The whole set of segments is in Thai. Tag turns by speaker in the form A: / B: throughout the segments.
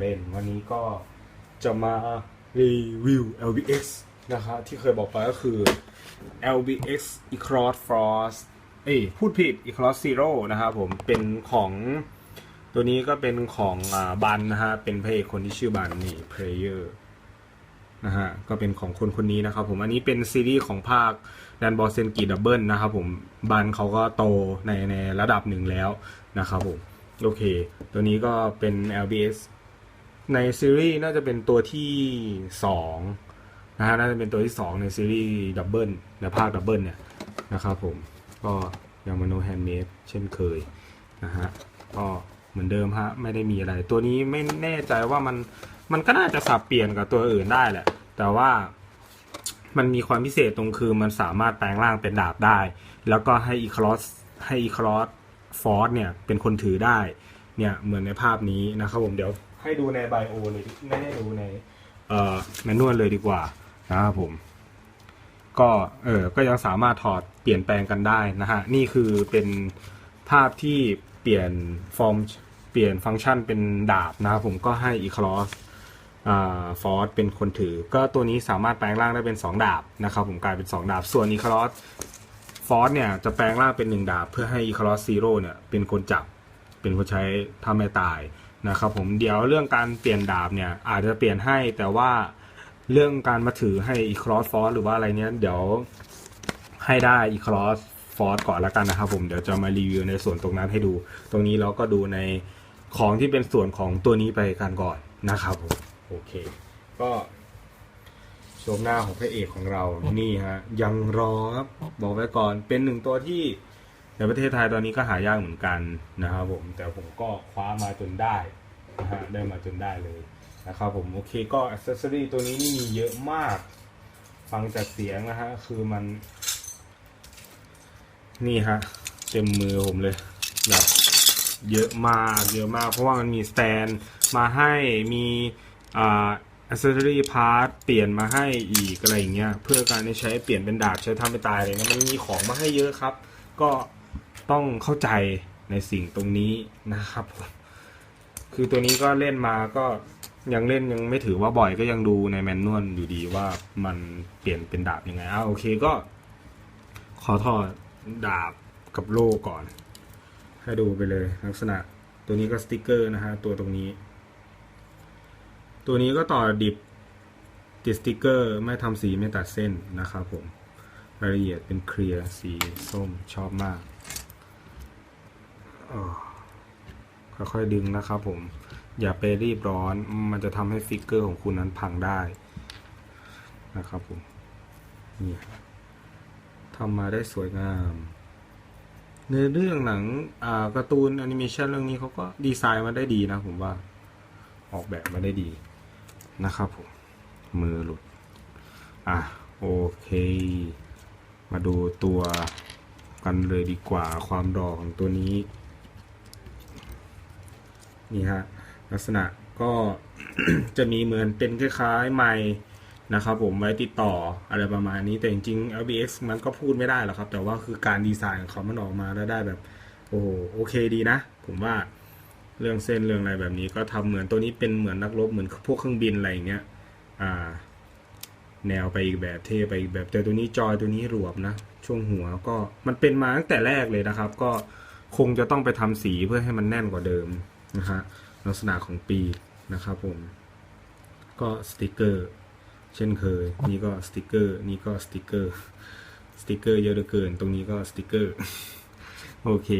A: เล่นวันนี้ก็จะมารีวิว LBX นะครับที่เคยบอกไปก็คือ LBX Ecross Frost เอ้พูดผิด Ecross Zero นะครับผมเป็นของตัวนี้ก็เป็นของอบันนะฮะเป็นพระเอกคนที่ชื่อบันนี่ Player นะฮะก็เป็นของคนคนนี้นะครับผมอันนี้เป็นซีรีส์ของภาคแดนบอลเซนกีดับเบิลนะครับผมบันเขาก็โตในในระดับหนึ่งแล้วนะครับผมโอเค ตัวนี้ก็เป็น LBS ในซีรีส์น่าจะเป็นตัวที่สองนะฮะน่าจะเป็นตัวที่สองในซีรีส์ดับเบิลในภาคดับเบิลเนี่ยนะครับผมก็ยังมาโนแฮนด์เมดเช่นเคยนะฮะก็เหมือนเดิมฮะไม่ได้มีอะไร ตัวนี้ไม่แน่ใจว่ามันมันก็น่าจะสับเปลี่ยนกับตัวอื่นได้แหละ แต่ว่ามันมีความพิเศษตรงคือมันสามารถแปลงร่างเป็นดาบได้ แล้วก็ให้อีคลอสให้อีคลอสฟอร์สเนี่ยเป็นคนถือได้เนี่ยเหมือนในภาพนี้นะครับผมเดี๋ยว ให้ดูในไบโอเลยไม่ได้ดูในเอ่อแมนนวลเลยดีกว่านะครับผม ก็เออก็ยังสามารถถอดเปลี่ยนแปลงกันได้นะฮะ นี่คือเป็นภาพที่เปลี่ยนฟอร์มเปลี่ยนฟังก์ชันเป็นดาบนะครับผมก็ให้อีคลอสฟอร์สเป็นคนถือ ก็ตัวนี้สามารถแปลงร่างได้เป็น 2 ดาบนะครับผมกลายเป็น 2 ดาบ ส่วนอีคลอสฟอร์สเนี่ยจะแปลงร่างเป็น 1 ดาบ เพื่อให้อีคลอสซีโร่เนี่ยเป็นคนจับเป็นคนใช้ทำให้ตาย นะครับผมเดี๋ยวเรื่องการเปลี่ยนดาบเนี่ยอาจจะเปลี่ยนให้แต่ว่าเรื่องการมาถือให้อีคลอสฟอร์หรือว่าอะไรเนี้ยเดี๋ยวให้ได้อีคลอสฟอร์ก่อนล้วกันนะครับผมเดี๋ยวจะมารีวิวในส่วนตรงนั้นให้ดู ตรงนี้เราก็ดูในของที่เป็นส่วนของตัวนี้ไปกันก่อนนะครับผมโอเค ก็ชมหน้าของพระเอกของเรานี่ฮะยังรอครับบอกไว้ก่อนเป็นหนึ่งตัวที่ ในประเทศไทยตอนนี้ก็หายากเหมือนกันนะครับผมแต่ผมก็คว้ามาจนได้นะฮะได้มาจนได้เลยนะครับผมโอเคก็อ c เซสซอรีตัวนี้นี่มีเยอะมากฟังจากเสียงนะฮะคือมัน นี่ฮะเต็มมือผมเลยแบบเยอะมากเยอะมาก เพราะว่ามันมีสแตนมาให้มีอ่าอ c เซสซอรีพาร์ทเปลี่ยนมาให้อีกอะไรอย่างเงี้ยเพื่อการใช้เปลี่ยนเป็นดาบใช้ทำไปตายอะไรเงี้ยมันมีของมาให้เยอะครับ ก็ ต้องเข้าใจในสิ่งตรงนี้นะครับผมคือตัวนี้ก็เล่นมาก็ยังเล่นยังไม่ถือว่าบ่อยก็ยังดูในแมนนวลอยู่ดีว่ามันเปลี่ยนเป็นดาบยังไงอ้าวโอเคก็ ขอถอดดาบกับโล่ก่อน ให้ดูไปเลยลักษณะ ตัวนี้ก็สติกเกอร์นะฮะตัวตรงนี้ ตัวนี้ก็ต่อดิบติดสติกเกอร์ไม่ทำสีไม่ตัดเส้นนะครับผมรายละเอียดเป็นเคลียร์สีส้มชอบมาก ค่อยๆดึงนะครับผม อย่าไปรีบร้อน มันจะทำให้ฟิกเกอร์ของคุณนั้นพังได้นะครับผมนี่ทำมาได้สวยงาม ในเรื่องหนังการ์ตูนแอนิเมชันเรื่องนี้เขาก็ดีไซน์มาได้ดีนะผมว่า ออกแบบมาได้ดีนะครับผม มือหลุด อะ โอเค มาดูตัวกันเลยดีกว่าความรอของตัวนี้ นี่ฮะลักษณะก็จะมีเหมือนเป็นคล้ายๆไม้นะครับผมไว้ติดต่ออะไรประมาณนี้แต่จริงๆ LBX มันก็พูดไม่ได้หรอกครับ แต่ว่าคือการดีไซน์ของเขามันออกมาแล้วได้แบบโอ้โหโอเคดีนะ ผมว่าเรื่องเส้นเรื่องอะไรแบบนี้ก็ทำเหมือนตัวนี้เป็นเหมือนนักรบเหมือนพวกเครื่องบินอะไรอย่างเงี้ยอ่า แนวไปอีกแบบเท่ไปอีกแบบแต่ตัวนี้จอยตัวนี้รวบนะ ช่วงหัวก็มันเป็นมาตั้งแต่แรกเลยนะครับ ก็คงจะต้องไปทำสีเพื่อให้มันแน่นกว่าเดิม นะฮะลักษณะของปีกนะครับผม ก็สติกเกอร์ เช่นเคย นี่ก็สติกเกอร์ นี่ก็สติกเกอร์ สติกเกอร์เยอะเหลือเกิน ตรงนี้ก็สติกเกอร์ โอเค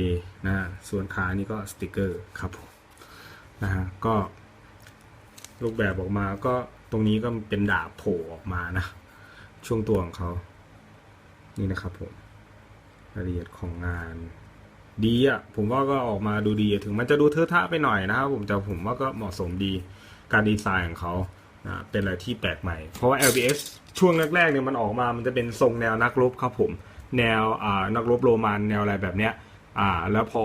A: นะฮะส่วนขานี่ก็สติกเกอร์ครับผมนะฮะก็รูปแบบออกมาก็ตรงนี้ก็เป็นดาบโผล่ออกมานะ ช่วงตัวของเขา นี่นะครับผมรายละเอียดของงาน ดีอะผมว่าก็ออกมาดูดีถึงมันจะดูเทอะทะไปหน่อยนะครับผมแต่ผมว่าก็เหมาะสมดีการดีไซน์ของเขาเป็นอะไรที่แปลกใหม่ เพราะว่า LBS ช่วงแรกๆเนี่ยมันออกมามันจะเป็นทรงแนวนักรบครับผม แนวนักรบโรมันแนวอะไรแบบเนี้ยแล้วพอ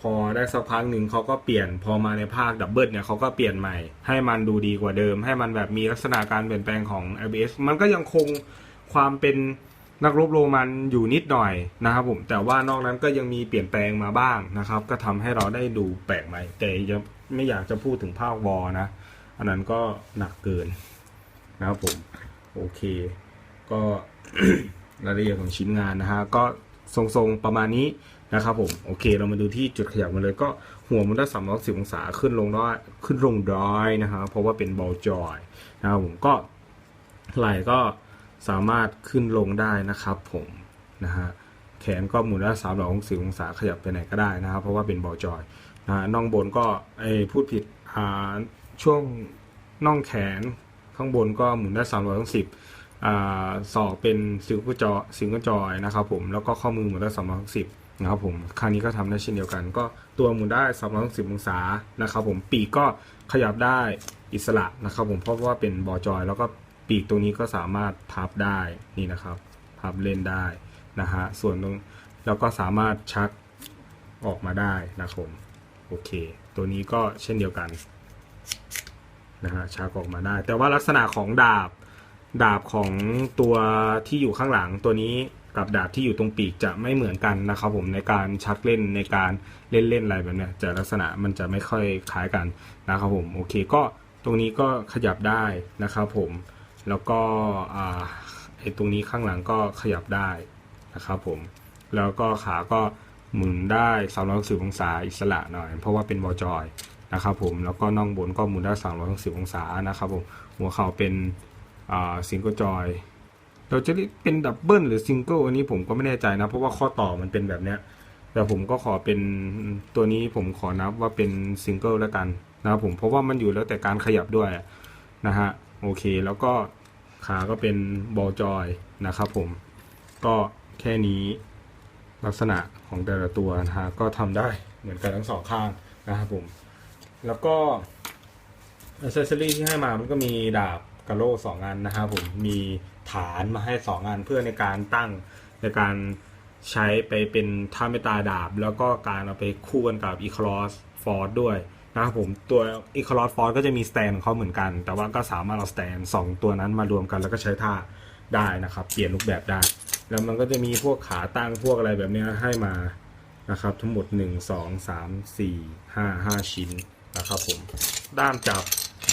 A: พอได้สักพักหนึ่งเขาก็เปลี่ยนพอมาในภาคดับเบิลเนี่ยเขาก็เปลี่ยนใหม่ ให้มันดูดีกว่าเดิม ให้มันแบบมีลักษณะการเปลี่ยนแปลงของ LBS มันก็ยังคงความเป็น นักรบโรมันอยู่นิดหน่อยนะครับผมแต่ว่านอกนั้นก็ยังมีเปลี่ยนแปลงมาบ้างนะครับ ก็ทำให้เราได้ดูแปลกใหม่ แต่ยังไม่อยากจะพูดถึงภาควอนะ อันนั้นก็หนักเกินนะครับผมโอเค ก็รายละเอียดของชิ้นงานนะฮะก็ทรงๆประมาณนี้นะครับผมโอเคเรามาดูที่จุดขยับมาเลยก็หัวมันได้สามร้อยสิบองศาขึ้นลงได้ขึ้นลงได้นะฮะเพราะว่าเป็นบอลจอยนะครับผมก็ไหล่ก็ สามารถขึ้นลงได้นะครับผมนะฮะแขนก็หมุนได้สามร้อยหกสิบองศาขยับไปไหนก็ได้นะครับ เพราะว่าเป็นบอจอยนะฮะน่องบนก็ไอพูดผิดอ่าช่วงน่องแขนข้างบนก็หมุนได้สามร้อยหกสิบอ่าศอเป็นซิงเกิลจอซิงเกิลจอยนะครับผมแล้วก็ข้อมือหมุนได้สามร้อยหกสิบนะครับผมครั้งนี้ก็ทำได้เช่นเดียวกัน ก็ตัวหมุนได้สามร้อยหกสิบองศานะครับผมปีกก็ขยับได้อิสระนะครับผมเพราะว่าเป็นบอจอย แล้วก็ ปีกตรงนี้ก็สามารถพับได้นี่นะครับ พับเล่นได้นะฮะส่วนตรงแล้วก็สามารถชักออกมาได้นะครับโอเค ตัวนี้ก็เช่นเดียวกันนะฮะชักออกมาได้ แต่ว่าลักษณะของดาบดาบของตัวที่อยู่ข้างหลังตัวนี้กับดาบที่อยู่ตรงปีกจะไม่เหมือนกันนะครับผมในการชักเล่นในการเล่นเล่นอะไรแบบนี้จะลักษณะมันจะไม่ค่อยคล้ายกันนะครับผมโอเคก็ตรงนี้ก็ขยับได้นะครับผม แล้วก็ไอ้ตรงนี้ข้างหลังก็ขยับได้นะครับผม แล้วก็ขาก็หมุนได้360องศาอิสระหน่อย เพราะว่าเป็นวอลจอยนะครับผม แล้วก็น่องบนก็หมุนได้360องศานะครับผม หัวเข่าเป็นซิงเกิลจอยเราจะเรียกเป็นดับเบิลหรือซิงเกิลอันนี้ผมก็ไม่แน่ใจนะ เพราะว่าข้อต่อมันเป็นแบบเนี้ยแต่ผมก็ขอเป็นตัวนี้ผมขอนับว่าเป็นซิงเกิลแล้วกันนะครับผมเพราะว่ามันอยู่แล้วแต่การขยับด้วยนะฮะ โอเค แล้วก็ขาก็เป็นบอลจอยนะครับผม ก็แค่นี้ลักษณะของแต่ละตัวนะฮะก็ทำได้เหมือนกันทั้งสองข้างนะครับผม แล้วก็อ c เซสซอรี่ที่ให้มามันก็มีดาบกะโลกสองอันนะครับผมมีฐานมาให้สองอันเพื่อในการตั้งในการใช้ไปเป็นท่าเมตาดาบ แล้วก็การเอาไปคู่กันกับอีคลอสฟอร์ดด้วย นะครับผมตัวอีคอลอสฟอร์ก็จะมีสแตนของเขาเหมือนกัน แต่ว่าก็สามารถเอาสแตนสองตัวนั้นมารวมกันแล้วก็ใช้ท่าได้นะครับ เปลี่ยนรูปแบบได้ แล้วมันก็จะมีพวกขาตั้งพวกอะไรแบบนี้ให้มานะครับ ทั้งหมด 1 2 3 4 5 5 ชิ้นนะครับผมด้ามจับ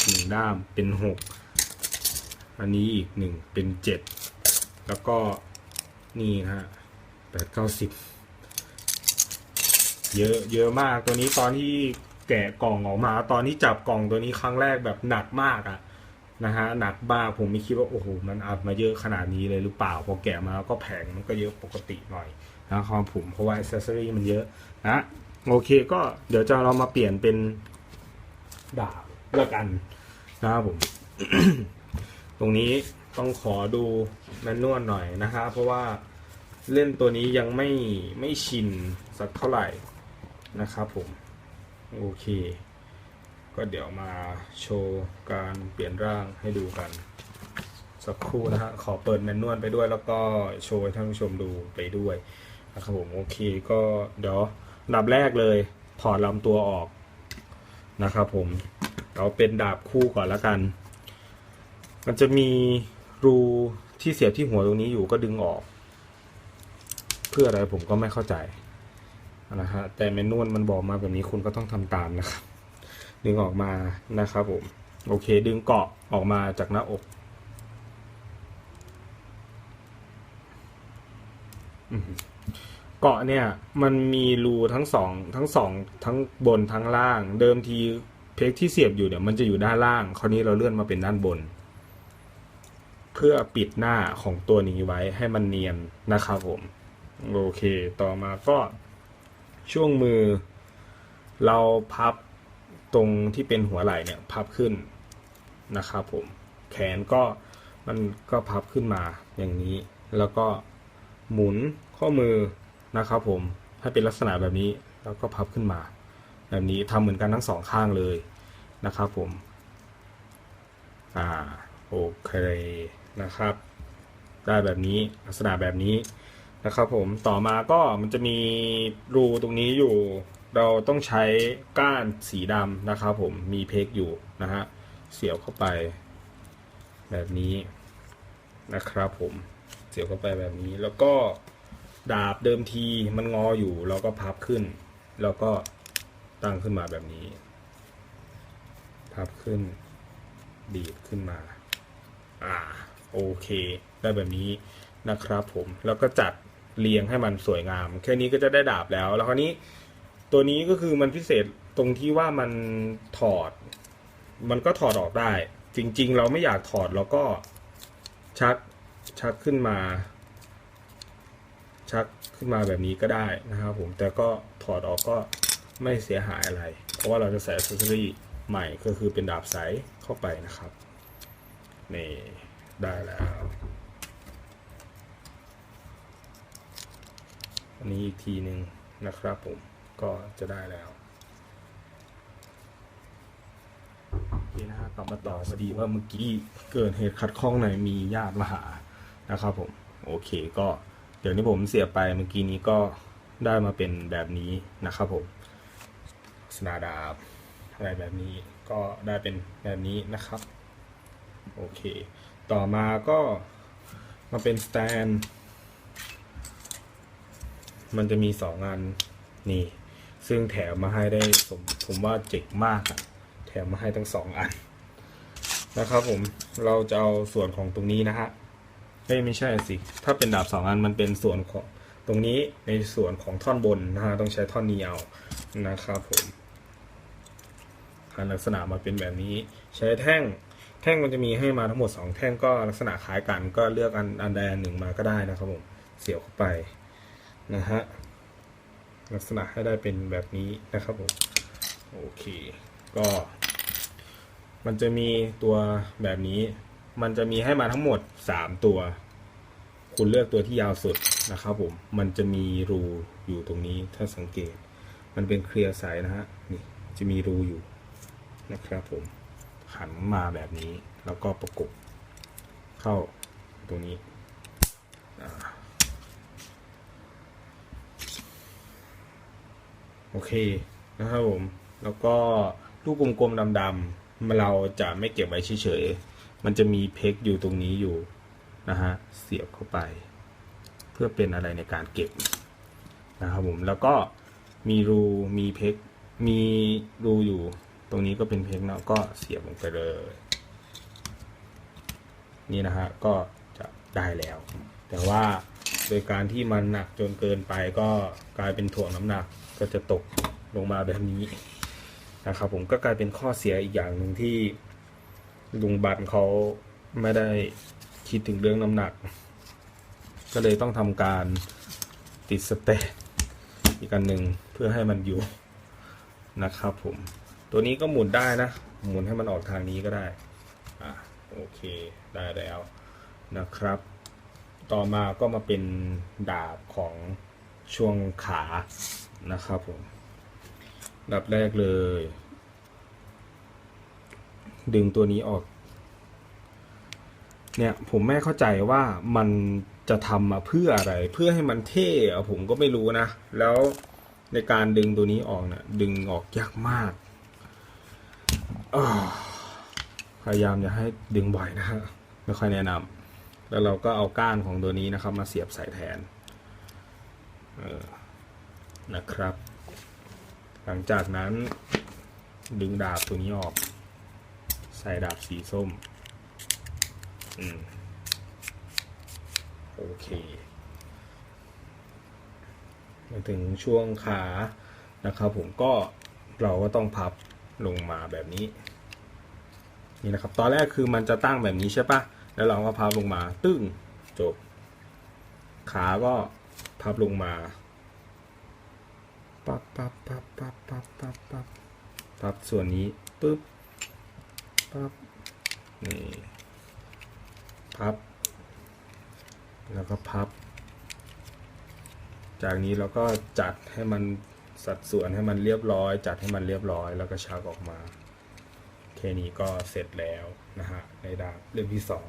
A: หนึ่งด้ามเป็นหกอันนี้อีกหนึ่งเป็นเจ็ดแล้วก็นี่ฮะแปดเก้าสิบเยอะเยอะมากตัวนี้ตอนที่ แกะกล่องออกมา ตอนที่จับกล่องตัวนี้ครั้งแรกแบบหนักมากอะนะฮะหนักมากผมไม่คิดว่าโอ้โหมันอัดมาเยอะขนาดนี้เลยหรือเปล่า พอแกะมาแล้วก็แผงมันก็เยอะปกติหน่อยนะครับผมเพราะว่าอ c เซอรี่มันเยอะนะโอเคก็เดี๋ยวจะเรามาเปลี่ยนเป็นดาบล้วกันนะครับผม ตรงนี้ต้องขอดูแมนนวลหน่อยนะครับเพราะว่าเล่นตัวนี้ยังไม่ไม่ชินสักเท่าไหร่นะครับผม โอเค ก็เดี๋ยวมาโชว์การเปลี่ยนร่างให้ดูกัน สักครู่นะฮะ ขอเปิดแมนนวลไปด้วยแล้วก็โชว์ให้ท่านผู้ชมดูไปด้วยนะครับผมโอเคก็เดี๋ยวดับแรกเลยถอดลำตัวออกนะครับผมเราเป็นดาบคู่ก่อนล้วกัน มันจะมีรูที่เสียบที่หัวตรงนี้อยู่ก็ดึงออก เพื่ออะไรผมก็ไม่เข้าใจ นะฮะแต่เมนวลมันบอกมาแบบนี้คุณก็ต้องทำตามนะครับ ดึงออกมานะครับผมโอเค ดึงเกาะออกมาจากหน้าอกเกาะเนี่ยมันมีรูทั้งสองทั้งสองทั้งบนทั้งล่าง เดิมทีเพกที่เสียบอยู่เนี่ยมันจะอยู่ด้านล่าง คราวนี้เราเลื่อนมาเป็นด้านบน เพื่อปิดหน้าของตัวนี้ไว้ให้มันเนียนนะครับผม โอเค ต่อมาก็ ช่วงมือ เราพับตรงที่เป็นหัวไหล่เนี่ยพับขึ้นนะครับผมแขนก็มันก็พับขึ้นมาอย่างนี้ แล้วก็หมุนข้อมือนะครับผมให้เป็นลักษณะแบบนี้แล้วก็พับขึ้นมา แบบนี้ทำเหมือนกันทั้งสองข้างเลยนะครับผมอ่าโอเคนะครับ ได้แบบนี้ลักษณะแบบนี้ นะครับผมต่อมาก็มันจะมีรูตรงนี้อยู่ เราต้องใช้ก้านสีดำนะครับผมมีเพกอยู่นะฮะเสียบเข้าไป แบบนี้นะครับผมเสียบเข้าไปแบบนี้ แล้วก็ดาบเดิมทีมันงออยู่ เราก็พับขึ้น แล้วก็ตั้งขึ้นมาแบบนี้ พับขึ้น ดีดขึ้นมา อ่าโอเค ได้แบบนี้นะครับผมแล้วก็จัด เรียงให้มันสวยงาม แค่นี้ก็จะได้ดาบแล้ว แล้วคราวนี้ตัวนี้ก็คือมันพิเศษตรงที่ว่ามันถอด มันก็ถอดออกได้ จริง ๆ เราไม่อยากถอดเราก็ชักชักขึ้นมา ชักขึ้นมาแบบนี้ก็ได้นะครับผมแต่ก็ถอดออกก็ไม่เสียหายอะไร เพราะว่าเราจะใส่อ c เซสซรีใหม่ก็คือเป็นดาบใสเข้าไปนะครับนี่ได้แล้ว อันนี้อีกทีหนึ่งนะครับผมก็จะได้แล้วโอเคนะฮะกลับมาต่อพอดีว่าเมื่อกี้เกิดเหตุขัดข้องหน่อยมีญาติมาหานะครับผมโอเคก็เดี๋ยวนี้ผมเสียไปเมื่อกี้นี้ก็ได้มาเป็นแบบนี้นะครับผมสนาดาบอะไรแบบนี้ก็ได้เป็นแบบนี้นะครับ โอเค ต่อมาก็มาเป็นสแตน มันจะมีสองอันนี่ ซึ่งแถมมาให้ได้ผมผมว่าเจ๋งมากอะแถมมาให้ทั้งสองอัน นะครับผมเราจะเอาส่วนของตรงนี้นะฮะเอ้ยไม่ใช่สิ ถ้าเป็นดาบสองอันมันเป็นส่วนของตรงนี้ในส่วนของท่อนบนนะฮะต้องใช้ท่อนนี้เอานะครับผมลักษณะมาเป็นแบบนี้ ใช้แท่งแท่งมันจะมีให้มาทั้งหมด 2 แท่งก็ลักษณะคล้ายกันก็เลือกอันอันใดอันหนึ่งมาก็ได้นะครับผมเสียบเข้าไป นะฮะลักษณะให้ได้เป็นแบบนี้นะครับผมโอเค ก็ มันจะมีตัวแบบนี้ มันจะมีให้มาทั้งหมด 3 ตัว คุณเลือกตัวที่ยาวสุดนะครับผม มันจะมีรูอยู่ตรงนี้ถ้าสังเกต มันเป็นเคลียร์ใสนะฮะนี่จะมีรูอยู่นะครับผมหันมาแบบนี้แล้วก็ประกบเข้าตรงนี้อ่า โอเคนะครับผมแล้วก็ลูกกลมๆดำๆเราจะไม่เก็บไว้เฉยๆมันจะมีเพกอยู่ตรงนี้อยู่นะฮะเสียบเข้าไป เพื่อเป็นอะไรในการเก็บนะครับผมแล้วก็มีรูมีเพกมีรูอยู่ตรงนี้ก็เป็นเพกเนาะก็เสียบลงไปเลย นี่นะฮะก็จะได้แล้ว แต่ว่าโดยการที่มันหนักจนเกินไปก็กลายเป็นถ่วงน้ำหนัก ก็จะตกลงมาแบบนี้นะครับผมก็กลายเป็นข้อเสียอีกอย่างหนึ่งที่ลุงบัตรเขาไม่ได้คิดถึงเรื่องน้ำหนัก ก็เลยต้องทำการติดสเตตอีกอันหนึ่งเพื่อให้มันอยู่นะครับผม ตัวนี้ก็หมุนได้นะ หมุนให้มันออกทางนี้ก็ได้อะโอเคได้แล้วนะครับ ต่อมาก็มาเป็นดาบของช่วงขา นะครับผมดับแรกเลย ดึงตัวนี้ออก เนี่ยผมไม่เข้าใจว่ามันจะทำมาเพื่ออะไร เพื่อให้มันเท่อะผมก็ไม่รู้นะ แล้วในการดึงตัวนี้ออกเนะี่ยดึงออกยากมากพยายามอย่าให้ดึงบ่อยนะฮะไม่ค่อยแนะนำแล้วเราก็เอาก้านของตัวนี้นะครับ มาเสียบใส่แทน เออ นะครับ หลังจากนั้นดึงดาบตัวนี้ออก ใส่ดาบสีส้ม อืม โอเค มาถึงช่วงขานะครับผมก็เราก็ต้องพับลงมาแบบนี้ นี่นะครับ ตอนแรกคือมันจะตั้งแบบนี้ใช่ปะแล้วเราก็พับลงมาตึ้งจบ ขาก็พับลงมา ปั๊บปั๊บปั๊บปั๊บปั๊บปั๊บปั๊บปั๊บส่วนนี้ปึ๊บปั๊บนี่พับ แล้วก็พับ จากนี้เราก็จัดให้มันสัดส่วนให้มันเรียบร้อย จัดให้มันเรียบร้อย แล้วก็ชักออกมาแค่นี้ก็เสร็จแล้วนะฮะในดาบเล่มที่สอง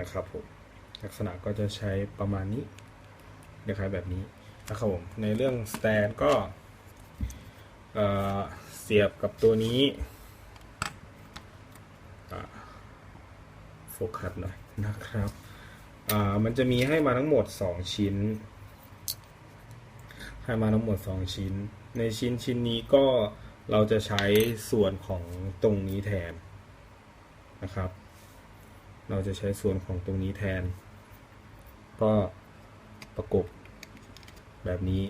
A: นะครับผมลักษณะก็จะใช้ประมาณนี้นะครับแบบนี้ นะครับผมในเรื่องสแตนก็เสียบกับตัวนี้โฟกัสหน่อยนะครับมันจะมีให้มาทั้งหมด 2 ชิ้น ให้มาทั้งหมด 2 ชิ้น ในชิ้นชิ้นนี้ก็เราจะใช้ส่วนของตรงนี้แทนนะครับ เราจะใช้ส่วนของตรงนี้แทน ก็ประกบ แบบนี้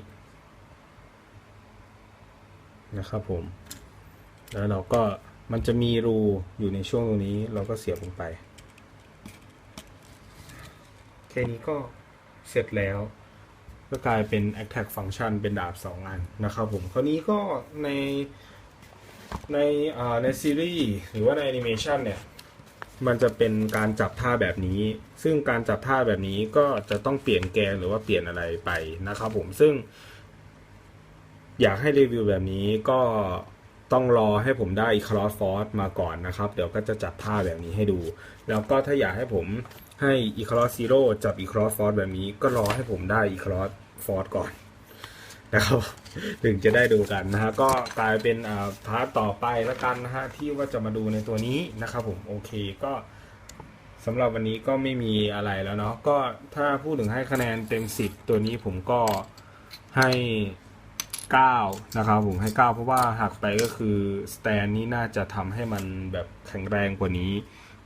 A: นะครับผม แล้วเราก็มันจะมีรูอยู่ในช่วงตรงนี้เราก็เสียบลงไป แค่นี้ก็เสร็จแล้ว ก็กลายเป็น attack function เป็นดาบ 2 อันนะครับผม คราวนี้ก็ในในในซีรีส์หรือว่าในแอนิเมชันเนี่ย มันจะเป็นการจับท่าแบบนี้ ซึ่งการจับท่าแบบนี้ก็จะต้องเปลี่ยนแกนหรือว่าเปลี่ยนอะไรไปนะครับผม ซึ่ง อยากให้รีวิวแบบนี้ก็ต้องรอให้ผมได้ e c r o s s Force มาก่อนนะครับ เดี๋ยวก็จะจับท่าแบบนี้ให้ดู แล้วก็ถ้าอยากให้ผมให้ e c r o s s Zero จับ e c r o s s Force แบบนี้ ก็รอให้ผมได้ e c r o s s Force ก่อน นะครับถึงจะได้ดูกันนะฮะก็กลายเป็นพาร์ทต่อไปแล้วกันนะฮะที่ว่าจะมาดูในตัวนี้นะครับผมโอเคก็สำหรับวันนี้ก็ไม่มีอะไรแล้วเนาะก็ถ้าพูดถึงให้คะแนนเต็ม 10 ตัวนี้ผมก็ให้9นะครับผมให้ 9 เพราะว่าหักไปก็คือสแตนนี้น่าจะทำให้มันแบบแข็งแรงกว่านี้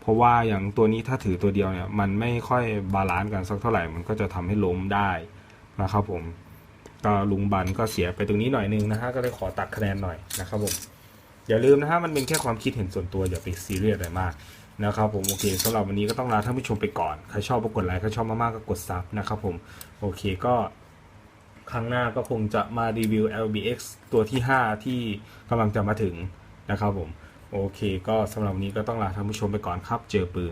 A: เพราะว่าอย่างตัวนี้ถ้าถือตัวเดียวเนี่ย มันไม่ค่อยบาลานซ์กันสักเท่าไหร่มันก็จะทำให้ล้มได้นะครับผม ก็ลุงบันก็เสียไปตรงนี้หน่อยนึงนะฮะก็เลยขอตัดคะแนนหน่อยนะครับผมอย่าลืมนะฮะมันเป็นแค่ความคิดเห็นส่วนตัวอย่าไปซีเรียสอะไรมากนะครับผมโอเคสำหรับวันนี้ก็ต้องลาท่านผู้ชมไปก่อน ใครชอบก็กดไลค์ใครชอบมากๆก็กดซับนะครับผมโอเคก็ครั้งหน้าก็คงจะมารีวิว LBX ตัวที่ 5 ที่กำลังจะมาถึงนะครับผม โอเคก็สำหรับวันนี้ก็ต้องลาท่านผู้ชมไปก่อนครับ เจอปืน